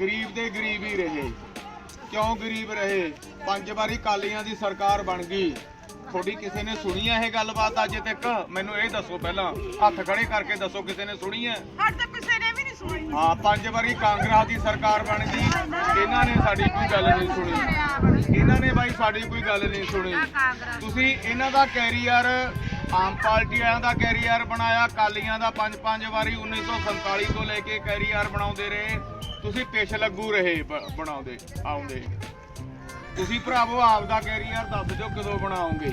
ਗਰੀਬ ਦੇ ਗਰੀਬ ਹੀ ਰਹੇ। ਕਿਉਂ ਗਰੀਬ ਰਹੇ? ਪੰਜ ਵਾਰੀ ਕਾਲੀਆਂ ਦੀ ਸਰਕਾਰ ਬਣ ਗਈ। ਤੁਹਾਡੀ ਕਿਸੇ ਨੇ ਸੁਣੀ ਹੈ ਇਹ ਗੱਲਬਾਤ ਅੱਜ ਤੱਕ? ਮੈਨੂੰ ਇਹ ਦੱਸੋ ਪਹਿਲਾਂ। ਹੱਥ ਖੜੇ ਕਰਕੇ ਦੱਸੋ ਕਿਸੇ ਨੇ ਸੁਣੀ ਹੈ ਹੱਦ ਤੱਕ ਕਿਸੇ ਨੇ ਵੀ ਨਹੀਂ ਸੁਣੀ। ਹਾਂ ਪੰਜ ਵਾਰੀ ਕਾਂਗਰਸ ਦੀ ਸਰਕਾਰ ਬਣ ਗਈ। ਇਹਨਾਂ ਨੇ ਸਾਡੀ ਕੋਈ ਗੱਲ ਨਹੀਂ ਸੁਣੀ। ਇਹਨਾਂ ਨੇ ਬਾਈ ਸਾਡੀ ਕੋਈ ਗੱਲ ਨਹੀਂ ਸੁਣੀ। ਤੁਸੀਂ ਇਹਨਾਂ ਦਾ ਕੈਰੀਅਰ ਆਮ ਪਾਰਟੀ ਵਾਲਿਆਂ ਦਾ ਕੈਰੀਅਰ ਬਣਾਇਆ। ਕਾਲੀਆਂ ਦਾ ਪੰਜ ਪੰਜ ਵਾਰੀ 1947 ਤੋਂ ਲੈ ਕੇ ਕੈਰੀਅਰ ਬਣਾਉਂਦੇ ਰਹੇ। ਤੁਸੀਂ ਪਿਛ ਲੱਗੂ ਰਹੇ ਬ- ਬਣਾਉਂਦੇ, ਆਉਂਦੇ। ਤੁਸੀਂ ਭਰਾਵੋ ਆਪ ਕੈਰੀਅਰ ਦੱਸ ਦਿਓ ਕਦੋਂ ਬਣਾਓਗੇ।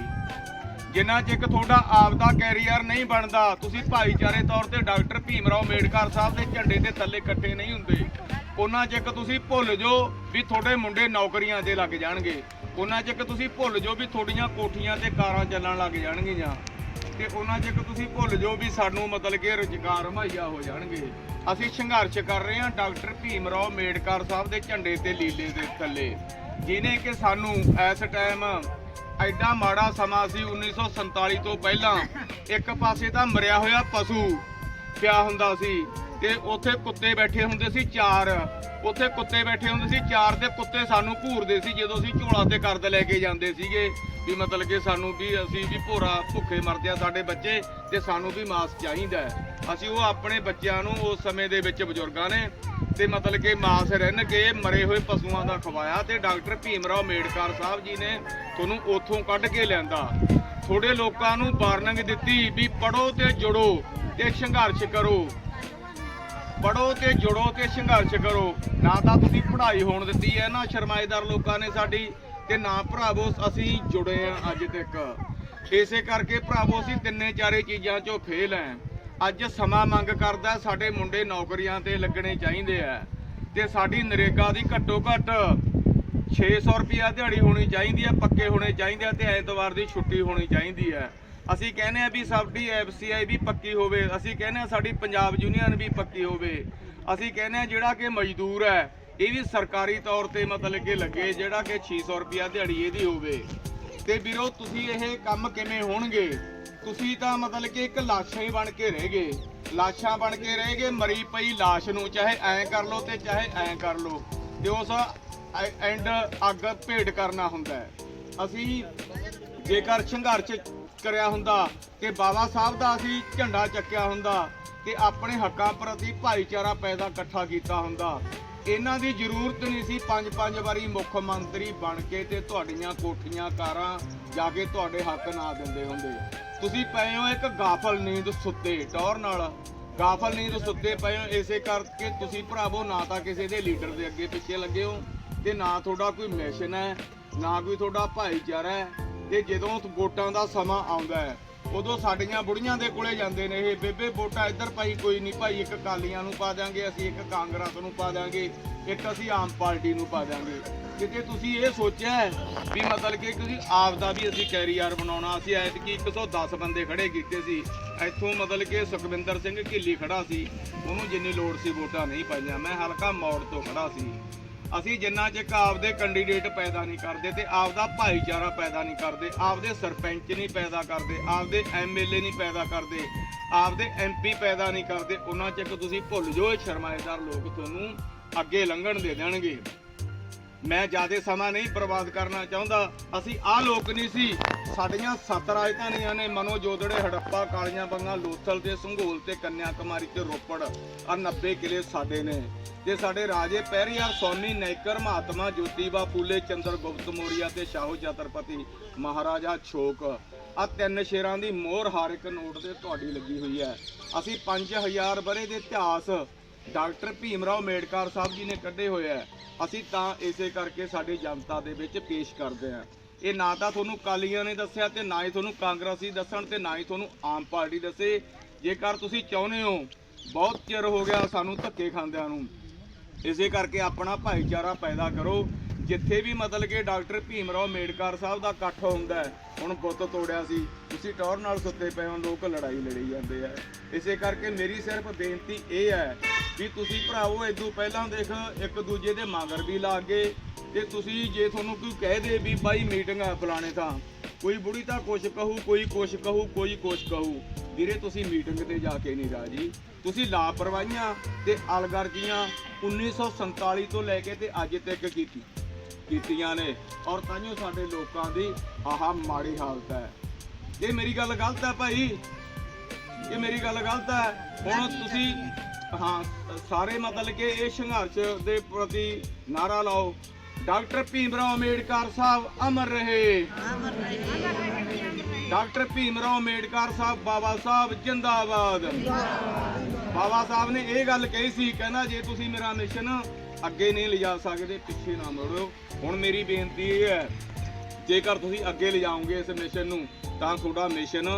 ਜਿੰਨਾ ਚਿਕ ਤੁਹਾਡਾ ਆਪ ਕੈਰੀਅਰ ਨਹੀਂ ਬਣਦਾ, ਤੁਸੀਂ ਭਾਈਚਾਰੇ ਤੌਰ ਤੇ ਡਾਕਟਰ ਭੀਮ ਰਾਓ ਅੰਬੇਡਕਰ ਸਾਹਿਬ ਦੇ ਝੰਡੇ ਦੇ ਥੱਲੇ ਇਕੱਠੇ ਨਹੀਂ ਹੁੰਦੇ। ਉਹਨਾਂ ਚਿਕ ਤੁਸੀਂ ਭੁੱਲ ਜਾਓ ਵੀ ਤੁਹਾਡੇ ਮੁੰਡੇ ਨੌਕਰੀਆਂ ਤੇ ਲੱਗ ਜਾਣਗੇ। ਉਹਨਾਂ ਚਿਕ ਤੁਸੀਂ ਭੁੱਲ ਜਾਓ ਵੀ ਤੁਹਾਡੀਆਂ ਕੋਠੀਆਂ ਤੇ ਕਾਰਾਂ ਚੱਲਣ ਲੱਗ ਜਾਣਗੀਆਂ। ਤੇ ਉਹਨਾਂ ਚਿਕ ਤੁਸੀਂ ਭੁੱਲ ਜਾਓ ਵੀ ਸਾਨੂੰ ਮਤਲਬ ਕਿ ਰੁਜ਼ਗਾਰ ਮੁਹੱਈਆ ਹੋ ਜਾਣਗੇ। ਅਸੀਂ ਸੰਘਰਸ਼ ਕਰ ਰਹੇ ਹਾਂ ਡਾਕਟਰ ਭੀਮ ਰਾਓ ਅੰਬੇਡਕਰ ਸਾਹਿਬ ਦੇ ਝੰਡੇ ਤੇ ਲੀਲੇ ਦੇ ਥੱਲੇ, ਜਿਨੇ ਕਿ ਸਾਨੂੰ ਇਸ ਟਾਈਮ ਐਡਾ ਮਾੜਾ ਸਮਾਂ ਸੀ 1947 ਤੋਂ ਪਹਿਲਾਂ ਇੱਕ ਪਾਸੇ ਤਾਂ ਮਰਿਆ ਹੋਇਆ ਪਸ਼ੂ ਪਿਆ ਹੁੰਦਾ ਸੀ। ਤੇ ਉੱਥੇ ਕੁੱਤੇ ਬੈਠੇ ਹੁੰਦੇ ਸੀ ਚਾਰ। ਉੱਥੇ ਕੁੱਤੇ ਬੈਠੇ ਹੁੰਦੇ ਸੀ ਚਾਰ ਤੇ ਕੁੱਤੇ ਸਾਨੂੰ ਘੂਰਦੇ ਸੀ ਜਦੋਂ ਅਸੀਂ ਝੋਲਾ ਤੇ ਕਰਦ ਲੈ ਕੇ ਜਾਂਦੇ ਸੀਗੇ। ਵੀ ਮਤਲਬ ਕਿ ਸਾਨੂੰ ਵੀ ਅਸੀਂ ਵੀ ਭੋਰਾ ਭੁੱਖੇ ਮਰਦੇ ਆ ਸਾਡੇ ਬੱਚੇ ਤੇ ਸਾਨੂੰ ਵੀ ਮਾਸ ਚਾਹੀਦਾ ਅਸੀਂ ਉਹ ਆਪਣੇ ਬੱਚਿਆਂ ਨੂੰ ਉਸ ਸਮੇਂ ਦੇ ਵਿੱਚ ਬਜ਼ੁਰਗਾਂ ਨੇ ਤੇ ਮਤਲਬ ਕਿ ਮਾਸ ਰਹਿਣ ਕੇ ਮਰੇ ਹੋਏ ਪਸ਼ੂਆਂ ਦਾ ਖਵਾਇਆ ਤੇ ਡਾਕਟਰ ਭੀਮ ਰਾਓ ਅੰਬੇਡਕਰ ਸਾਹਿਬ ਜੀ ਨੇ ਤੁਹਾਨੂੰ ਉੱਥੋਂ ਕੱਢ ਕੇ ਲਿਆਂਦਾ। ਥੋੜੇ ਲੋਕਾਂ ਨੂੰ ਵਾਰਨਿੰਗ ਦਿੱਤੀ ਵੀ ਪੜੋ ਤੇ ਜੁੜੋ ਤੇ ਸੰਘਰਸ਼ ਕਰੋ। ਪੜੋ ਤੇ ਜੁੜੋ ਤੇ ਸੰਘਰਸ਼ ਕਰੋ। ਨਾ ਤਾਂ ਤੁਸੀਂ ਪੜ੍ਹਾਈ ਹੋਣ ਦਿੱਤੀ ਹੈ, ਨਾ ਸ਼ਰਮਾਏਦਾਰ ਲੋਕਾਂ ਨੇ ਸਾਡੀ ਤੇ ਨਾ ਭਰਾਵੋ ਅਸੀਂ ਜੁੜੇ ਆ ਅੱਜ ਤੱਕ। ਇਸੇ ਕਰਕੇ ਭਰਾਵੋ ਅਸੀਂ ਤਿੰਨੇ ਚਾਰੇ ਚੀਜ਼ਾਂ ਚੋਂ ਫੇਲ ਐ ਅੱਜ ਸਮਾਂ ਮੰਗ ਕਰਦਾ ਸਾਡੇ ਮੁੰਡੇ ਨੌਕਰੀਆਂ ਤੇ ਲੱਗਣੇ ਚਾਹੀਦੇ ਆ ਤੇ ਸਾਡੀ ਨਰੇਗਾ ਦੀ ਘੱਟੋ ਘੱਟ 600 ਰੁਪਿਆ ਦਿਹਾੜੀ ਹੋਣੀ ਚਾਹੀਦੀ ਹੈ, ਪੱਕੇ ਹੋਣੇ ਚਾਹੀਦੇ ਆ ਤੇ ਐਤਵਾਰ ਦੀ ਛੁੱਟੀ ਹੋਣੀ ਚਾਹੀਦੀ ਹੈ। ਅਸੀਂ ਕਹਿੰਦੇ ਆ ਵੀ ਸਾਡੀ ਐਫਸੀਆਈ ਵੀ ਪੱਕੀ ਹੋਵੇ, ਅਸੀਂ ਕਹਿੰਦੇ ਆ ਸਾਡੀ ਪੰਜਾਬ ਯੂਨੀਅਨ ਵੀ ਪੱਕੀ ਹੋਵੇ। ਅਸੀਂ ਕਹਿੰਦੇ ਆ ਜਿਹੜਾ ਕਿ ਮਜ਼ਦੂਰ ਹੈ, ਇਹ ਵੀ ਸਰਕਾਰੀ ਤੌਰ ਤੇ ਮਤਲਬ ਕਿ ਲੱਗੇ, ਜਿਹੜਾ ਕਿ 600 ਰੁਪਿਆ ਦਿਹਾੜੀ ਇਹਦੀ ਹੋਵੇ। ਤੇ ਵੀਰੋ, ਤੁਸੀਂ ਇਹ ਕੰਮ ਕਿਵੇਂ ਹੋਣਗੇ? ਤੁਸੀਂ ਤਾਂ ਮਤਲਬ ਕਿ ਇੱਕ ਲਾਸ਼ਾਂ ਹੀ ਬਣ ਕੇ ਰਹਿ ਗਏ। ਲਾਸ਼ਾਂ ਬਣ ਕੇ ਰਹਿ ਗਏ, ਮਰੀ ਪਈ ਲਾਸ਼ ਨੂੰ, ਚਾਹੇ ਐਂ ਕਰ ਲਓ ਤੇ ਚਾਹੇ ਐਂ ਕਰ ਲਓ। ਤੇ ਉਸ ਐਂਡ ਅੱਗ ਭੇਟ ਕਰਨਾ ਹੁੰਦਾ ਹੈ। ਅਸੀਂ ਜੇਕਰ ਸੰਘਰਸ਼ ਕਰਿਆ ਹੁੰਦਾ ਤੇ ਬਾਬਾ ਸਾਹਿਬ ਦਾ ਅਸੀਂ ਝੰਡਾ ਚੱਕਿਆ ਹੁੰਦਾ ਤੇ ਆਪਣੇ ਹੱਕਾਂ ਪ੍ਰਤੀ ਭਾਈਚਾਰਾ ਪੈਦਾ ਇਕੱਠਾ ਕੀਤਾ ਹੁੰਦਾ। ਇਹਨਾਂ ਦੀ ਜ਼ਰੂਰਤ ਨਹੀਂ ਸੀ ਪੰਜ ਪੰਜ ਵਾਰੀ ਮੁੱਖ ਮੰਤਰੀ ਬਣ ਕੇ ਤੇ ਤੁਹਾਡੀਆਂ ਕੋਠੀਆਂ ਕਾਰਾਂ ਜਾ ਕੇ ਤੁਹਾਡੇ ਹੱਕ ਨਾ ਦਿੰਦੇ ਹੁੰਦੇ। ਤੁਸੀਂ ਪਏ ਹੋ ਇੱਕ ਗਾਫਲ ਨੀਂਦ ਸੁੱਤੇ ਟੌਰ ਨਾਲ। ਗਾਫਲ ਨੀਂਦ ਸੁੱਤੇ ਪਏ ਹੋ, ਇਸੇ ਕਰਕੇ ਤੁਸੀਂ ਭਰਾਵੋ ਨਾ ਤਾਂ ਕਿਸੇ ਦੇ ਲੀਡਰ ਦੇ ਅੱਗੇ ਪਿੱਛੇ ਲੱਗੇ ਹੋ ਤੇ ਨਾ ਤੁਹਾਡਾ ਕੋਈ ਮਿਸ਼ਨ ਹੈ, ਨਾ ਕੋਈ ਤੁਹਾਡਾ ਭਾਈਚਾਰਾ ਹੈ। ਤੇ ਜਦੋਂ ਵੋਟਾਂ ਦਾ ਸਮਾਂ ਆਉਂਦਾ ਹੈ, ਉਦੋਂ ਸਾਡੀਆਂ ਬੁੜੀਆਂ ਦੇ ਕੋਲੇ ਜਾਂਦੇ ਨੇ ਇਹ, ਬੇਬੇ, ਵੋਟਾਂ ਇੱਧਰ ਪਾਈ, ਕੋਈ ਨਹੀਂ ਭਾਈ, ਇੱਕ ਕਾਲੀਆਂ ਨੂੰ ਪਾ ਦਾਂਗੇ ਅਸੀਂ ਇੱਕ ਕਾਂਗਰਸ ਨੂੰ ਪਾ ਦਾਂਗੇ ਇੱਕ ਅਸੀਂ ਆਮ ਪਾਰਟੀ ਨੂੰ ਪਾ ਦਾਂਗੇ ਕਿਤੇ ਤੁਸੀਂ ਇਹ ਸੋਚਿਆ ਵੀ ਮਤਲਬ ਕਿ ਤੁਸੀਂ ਆਪ ਦਾ ਵੀ ਅਸੀਂ ਕੈਰੀਅਰ ਬਣਾਉਣਾ, ਅਸੀਂ ਐਤਕੀ 110 ਬੰਦੇ ਖੜੇ ਕੀਤੇ ਸੀ, ਇੱਥੋਂ ਮਤਲਬ ਕਿ ਸੁਖਵਿੰਦਰ ਸਿੰਘ ਢਿੱਲੀ ਖੜਾ ਸੀ, ਉਹਨੂੰ ਜਿੰਨੀ ਲੋੜ ਸੀ ਵੋਟਾਂ ਨਹੀਂ ਪਾਈਆਂ, ਮੈਂ ਹਲਕਾ ਮੌੜ ਤੋਂ ਖੜਾ ਸੀ। ਅਸੀਂ ਜਿੰਨਾ ਚਿਰ ਆਪਦੇ ਕੈਂਡੀਡੇਟ ਪੈਦਾ ਨਹੀਂ ਕਰਦੇ ਤੇ ਆਪਦਾ ਭਾਈਚਾਰਾ ਪੈਦਾ ਨਹੀਂ ਕਰਦੇ, ਆਪਦੇ ਸਰਪੰਚ ਨਹੀਂ ਪੈਦਾ ਕਰਦੇ, ਆਪਦੇ ਐਮਐਲਏ ਨਹੀਂ ਪੈਦਾ ਕਰਦੇ, ਆਪਦੇ ਐਮਪੀ ਪੈਦਾ ਨਹੀਂ ਕਰਦੇ, ਉਹਨਾਂ ਚਿਰ ਤੁਸੀਂ ਭੁੱਲ ਜਾਓ ਇਹ ਸ਼ਰਮਾਏਦਾਰ ਲੋਕ ਤੁਹਾਨੂੰ ਅੱਗੇ ਲੰਘਣ ਦੇ ਦੇਣਗੇ। ਮੈਂ ਜ਼ਿਆਦਾ ਸਮਾਂ ਨਹੀਂ ਬਰਬਾਦ ਕਰਨਾ ਚਾਹੁੰਦਾ। ਅਸੀਂ ਆਹ ਲੋਕ ਨਹੀਂ ਸੀ। ਸਾਡੀਆਂ ਸੱਤ ਰਾਜਧਾਨੀਆਂ ਨੇ ਮਨੋ ਜੋਦੜੇ ਹੜੱਪਾ, ਕਾਲੀਆਂ ਬੰਗਾ, ਲੋਥਲ ਤੇ ਸੰਘੋਲ ਤੇ ਕੰਨਿਆ ਕੁਮਾਰੀ ਤੇ ਰੋਪੜ। ਆ 90 ਕਿਲੇ ਸਾਡੇ ਨੇ। ਤੇ ਸਾਡੇ ਰਾਜੇ ਪਹਿਰੀਆਰ ਸੋਨੀ, ਨੈਕਰ, ਮਹਾਤਮਾ ਜੋਤੀਬਾ ਫੂਲੇ, ਚੰਦਰ ਗੁਪਤ, ਮੋਰੀਆ ਤੇ ਸ਼ਾਹੂ ਛਤਰਪਤੀ ਮਹਾਰਾਜਾ ਛੋਕ ਆ ਤਿੰਨ ਸ਼ੇਰਾਂ ਦੀ ਮੋਹਰ ਹਰ ਇੱਕ ਨੋਟ ਤੇ ਤੁਹਾਡੀ ਲੱਗੀ ਹੋਈ ਹੈ। ਅਸੀਂ 5000 ਬਰੇ ਦੇ ਇਤਿਹਾਸ ਡਾਕਟਰ ਭੀਮ ਰਾਓ ਅੰਬੇਡਕਰ ਸਾਹਿਬ ਜੀ ਨੇ ਕੱਢੇ ਹੋਏ ਆ। ਅਸੀਂ ਤਾਂ ਇਸੇ ਕਰਕੇ ਸਾਡੀ ਜਨਤਾ ਦੇ ਵਿੱਚ ਪੇਸ਼ ਕਰਦੇ ਆ। ਇਹ ਨਾ ਤਾਂ ਤੁਹਾਨੂੰ ਕਾਲੀਆਂ ਨੇ ਦੱਸਿਆ ਤੇ ਨਾ ਹੀ ਤੁਹਾਨੂੰ ਕਾਂਗਰਸੀ ਦੱਸਣ ਤੇ ਨਾ ਹੀ ਤੁਹਾਨੂੰ ਆਮ ਪਾਰਟੀ ਦੱਸੇ। ਜੇਕਰ ਤੁਸੀਂ ਚਾਹੁੰਦੇ ਹੋ, ਬਹੁਤ ਚਿਰ ਹੋ ਗਿਆ ਸਾਨੂੰ ਧੱਕੇ ਖਾਂਦਿਆਂ ਨੂੰ। ਇਸੇ ਕਰਕੇ ਆਪਣਾ ਭਾਈਚਾਰਾ ਪੈਦਾ ਕਰੋ। ਜਿੱਥੇ ਵੀ ਮਤਲਬ ਕਿ ਡਾਕਟਰ ਭੀਮ ਰਾਓ ਅੰਬੇਡਕਰ ਸਾਹਿਬ ਦਾ ਇਕੱਠ ਹੁੰਦਾ ਹੁਣ ਬੁੱਤ ਤੋੜਿਆ ਸੀ। ਤੁਸੀਂ ਟੌਰ ਨਾਲ ਸੁੱਤੇ ਪਏ ਹੋ, ਲੋਕ ਲੜਾਈ ਲੜੀ ਜਾਂਦੇ ਆ। ਇਸੇ ਕਰਕੇ ਮੇਰੀ ਸਿਰਫ ਬੇਨਤੀ ਇਹ ਹੈ ਵੀ ਤੁਸੀਂ ਭਰਾਵੋ ਇਦੋਂ ਪਹਿਲਾਂ ਦੇਖ, ਇੱਕ ਦੂਜੇ ਦੇ ਮਗਰ ਵੀ ਲੱਗ ਗਏ ਤੇ ਤੁਸੀਂ ਜੇ ਤੁਹਾਨੂੰ ਕੋਈ ਕਹਿ ਦੇ ਵੀ ਬਾਈ ਮੀਟਿੰਗ ਆ ਫਲਾਣੇ ਥਾਂ, ਕੋਈ ਬੁੜੀ ਤਾਂ ਕੁਛ ਕਹੂ, ਕੋਈ ਕੁਛ ਕਹੂ, ਕੋਈ ਕੁਛ ਕਹੂ। ਵੀਰੇ, ਤੁਸੀਂ ਮੀਟਿੰਗ ਤੇ ਜਾ ਕੇ ਨਹੀਂ ਰਾਜੀ। ਤੁਸੀਂ ਲਾਪਰਵਾਹੀਆਂ ਤੇ ਅਲਗਰਜੀਆਂ 1947 ਤੋਂ ਲੈ ਕੇ ਤੇ ਅੱਜ ਤੱਕ ਕੀਤੀ। ਕੀਤੀਆਂ ਨੇ ਔਰ ਤਾਂਹੀਓ ਸਾਡੇ ਲੋਕਾਂ ਦੀ ਆਹ ਮਾੜੀ ਹਾਲਤ ਹੈ। ਇਹ ਮੇਰੀ ਗੱਲ ਗਲਤ ਹੈ ਭਾਈ? ਇਹ ਮੇਰੀ ਗੱਲ ਗਲਤ ਹੈ? ਹੁਣ ਤੁਸੀਂ ਹਾਂ। ਸਾਰੇ ਮਤਲਬ ਕਿ ਇਹ ਸੰਘਰਸ਼ ਦੇ ਪ੍ਰਤੀ ਨਾਰਾ ਲਾਓ। ਡਾਕਟਰ ਭੀਮਰਾਓ ਅੰਬੇਡਕਰ ਸਾਹਿਬ ਅਮਰ ਰਹੇ। ਡਾਕਟਰ ਭੀਮਰਾਓ ਅੰਬੇਡਕਰ ਸਾਹਿਬ, ਬਾਬਾ ਸਾਹਿਬ ਜਿੰਦਾਬਾਦ। ਬਾਬਾ ਸਾਹਿਬ ਨੇ ਇਹ ਗੱਲ ਕਹੀ ਸੀ, ਕਹਿੰਦਾ ਜੇ ਤੁਸੀਂ ਮੇਰਾ ਮਿਸ਼ਨ ਅੱਗੇ ਨਹੀਂ ਲਿਜਾ ਸਕਦੇ, ਪਿੱਛੇ ਨਾ ਮੁੜੋ। ਹੁਣ ਮੇਰੀ ਬੇਨਤੀ ਇਹ ਹੈ, ਜੇਕਰ ਤੁਸੀਂ ਅੱਗੇ ਲਿਜਾਓਗੇ ਇਸ ਮਿਸ਼ਨ ਨੂੰ, ਤਾਂ ਤੁਹਾਡਾ ਮਿਸ਼ਨ,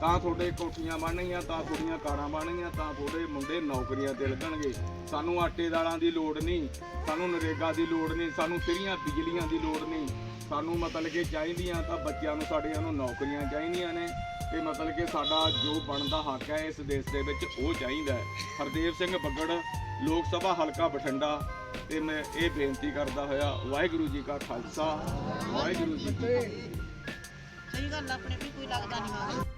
ਤਾਂ ਤੁਹਾਡੇ ਕੋਠੀਆਂ ਬਣਨਗੀਆਂ ਤਾਂ ਤੁਹਾਡੀਆਂ ਕਾਰਾਂ ਬਣਨਗੀਆਂ ਤਾਂ ਤੁਹਾਡੇ ਮੁੰਡੇ ਨੌਕਰੀਆਂ ਤੇ ਲੱਗਣਗੇ। ਸਾਨੂੰ ਆਟੇ ਦਾਲਾਂ ਦੀ ਲੋੜ ਨਹੀਂ, ਸਾਨੂੰ ਨਰੇਗਾ ਦੀ ਲੋੜ ਨਹੀਂ, ਸਾਨੂੰ ਫਰੀਆਂ ਬਿਜਲੀਆਂ ਦੀ ਲੋੜ ਨਹੀਂ। ਸਾਨੂੰ ਮਤਲਬ ਕਿ ਚਾਹੀਦੀਆਂ ਤਾਂ ਬੱਚਿਆਂ ਨੂੰ ਸਾਡਿਆਂ ਨੂੰ ਨੌਕਰੀਆਂ ਚਾਹੀਦੀਆਂ ਨੇ ਤੇ ਮਤਲਬ ਕਿ ਸਾਡਾ ਜੋ ਬਣਦਾ ਹੱਕ ਹੈ ਇਸ ਦੇਸ਼ ਦੇ ਵਿੱਚ ਉਹ ਚਾਹੀਦਾ ਹੈ। ਹਰਦੇਵ ਸਿੰਘ ਬੱਗੜ, ਲੋਕ ਸਭਾ ਹਲਕਾ ਬਠਿੰਡਾ ਤੇ ਮੈਂ ਇਹ ਬੇਨਤੀ ਕਰਦਾ ਹੋਇਆ, ਵਾਹਿਗੁਰੂ ਜੀ ਕਾ ਖਾਲਸਾ, ਵਾਹਿਗੁਰੂ ਜੀ ਕੀ ਫਤਿਹ। ਸਹੀ ਗੱਲ ਆਪਣੇ ਵੀ ਕੋਈ ਲੱਗਦਾ ਨਹੀਂ